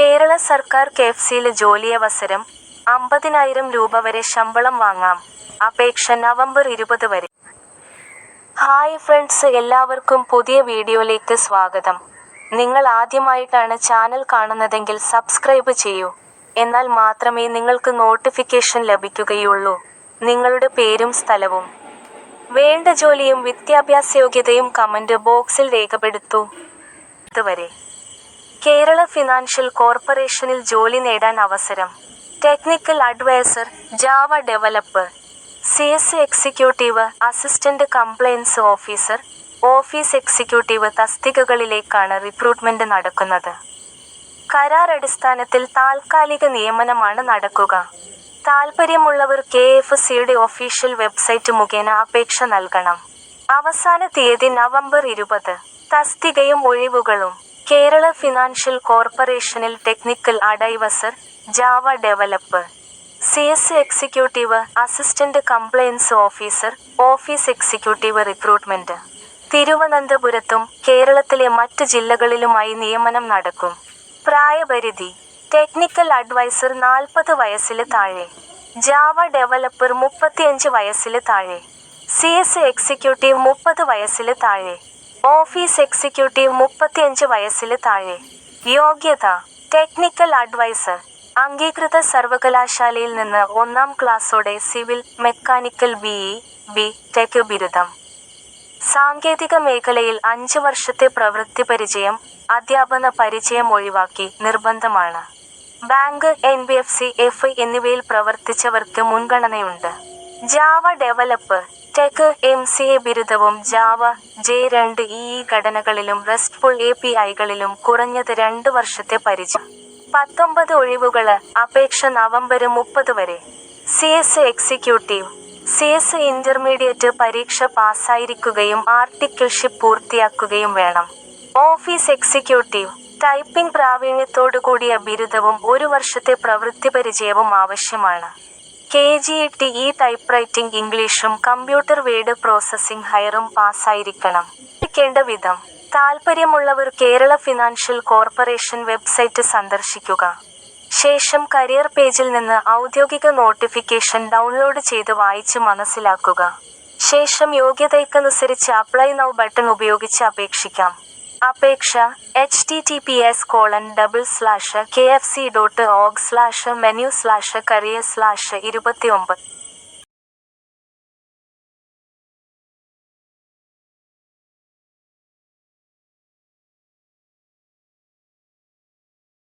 കേരള സർക്കാർ കെഎഫ്സിയിൽ ജോലിയവസരം അമ്പതിനായിരം രൂപ വരെ ശമ്പളം വാങ്ങാം. അപേക്ഷ നവംബർ ഇരുപത് വരെ. ഹായ് ഫ്രണ്ട്സ് എല്ലാവർക്കും പുതിയ വീഡിയോയിലേക്ക് സ്വാഗതം. നിങ്ങൾ ആദ്യമായിട്ടാണ് ചാനൽ കാണുന്നതെങ്കിൽ സബ്സ്ക്രൈബ് ചെയ്യൂ. എന്നാൽ മാത്രമേ നിങ്ങൾക്ക് നോട്ടിഫിക്കേഷൻ ലഭിക്കുകയുള്ളൂ. നിങ്ങളുടെ പേരും സ്ഥലവും. വേണ്ട ജോലിയും വിദ്യാഭ്യാസ യോഗ്യതയും കമന്റ് ബോക്സിൽ രേഖപ്പെടുത്തൂ. ഇതുവരെ കേരള ഫിനാൻഷ്യൽ കോർപ്പറേഷനിൽ ജോലി നേടാൻ അവസരം. Technical adviser Java developer C S executive assistant compliance officer office executive തസ്തികകളിലേക്കാണ് recruitment നടക്കുന്നത്. കരാർ അടിസ്ഥാനത്തിൽ താൽക്കാലിക നിയമനമാണ് നടക്കുക. താൽപ്പര്യമുള്ളവർ കെ എഫ് സിയുടെ ഒഫീഷ്യൽ വെബ്സൈറ്റ് മുഖേന അപേക്ഷ നൽകണം. അവസാന തീയതി നവംബർ ഇരുപത്. തസ്തികയും ഒഴിവുകളും. കേരള ഫിനാൻഷ്യൽ കോർപ്പറേഷനിൽ technical adviser Java developer C S executive assistant compliance officer office executive recruitment. തിരുവനന്തപുരത്തും കേരളത്തിലെ മറ്റ് ജില്ലകളിലുമായി നിയമനം നടക്കും. പ്രായപരിധി ടെക്നിക്കൽ അഡ്വൈസർ നാൽപ്പത് വയസ്സിൽ താഴെ ജാവ ഡെവലപ്പർ മുപ്പത്തിയഞ്ച് വയസ്സിൽ താഴെ സി എസ് എക്സിക്യൂട്ടീവ് മുപ്പത് വയസ്സിൽ താഴെ. ഓഫീസ് എക്സിക്യൂട്ടീവ് മുപ്പത്തിയഞ്ച് വയസ്സിൽ താഴെ. യോഗ്യത ടെക്നിക്കൽ അഡ്വൈസർ. അംഗീകൃത സർവകലാശാലയിൽ നിന്ന് ഒന്നാം ക്ലാസ്സോടെ civil mechanical B E B tech ബിരുദം. സാങ്കേതിക മേഖലയിൽ അഞ്ച് വർഷത്തെ പ്രവൃത്തി പരിചയം അധ്യാപന പരിചയം ഒഴിവാക്കി നിർബന്ധമാണ്. Bank N B F C F I എന്നിവയിൽ പ്രവർത്തിച്ചവർക്ക് മുൻഗണനയുണ്ട്. Java developer tech M C A ബിരുദവും ജാവ ജെ രണ്ട് ഇ ഘടനകളിലും റെസ്റ്റ്ഫുൾ എ പി ഐകളിലും കുറഞ്ഞത് രണ്ട് വർഷത്തെ പരിചയം. പത്തൊമ്പത് ഒഴിവുകൾ അപേക്ഷ നവംബർ മുപ്പത് വരെ. C S executive C S intermediate പരീക്ഷ പാസ്സായിരിക്കുകയും ആർട്ടിക്കിൾഷിപ്പ് പൂർത്തിയാക്കുകയും വേണം. ഓഫീസ് എക്സിക്യൂട്ടീവ് ടൈപ്പിംഗ് പ്രാവീണ്യത്തോടുകൂടിയ ബിരുദവും ഒരു വർഷത്തെ പ്രവൃത്തി പരിചയവും ആവശ്യമാണ്. K G E T E type writing ഇംഗ്ലീഷും കമ്പ്യൂട്ടർ വേഡ് പ്രോസസ്സിംഗ് ഹയറും പാസ്സായിരിക്കണം. പഠിക്കേണ്ട വിധം. താൽപ്പര്യമുള്ളവർ കേരള ഫിനാൻഷ്യൽ കോർപ്പറേഷൻ വെബ്സൈറ്റ് സന്ദർശിക്കുക. ശേഷം കരിയർ പേജിൽ നിന്ന് ഔദ്യോഗിക നോട്ടിഫിക്കേഷൻ ഡൗൺലോഡ് ചെയ്ത് വായിച്ച് മനസ്സിലാക്കുക. ശേഷം യോഗ്യതയ്ക്കനുസരിച്ച് അപ്ലൈ നൗ ബട്ടൺ ഉപയോഗിച്ച് അപേക്ഷിക്കാം. അപേക്ഷ H T T P S colon double slash K F C dot org slash menu slash career slash ഇരുപത്തി ഒമ്പത്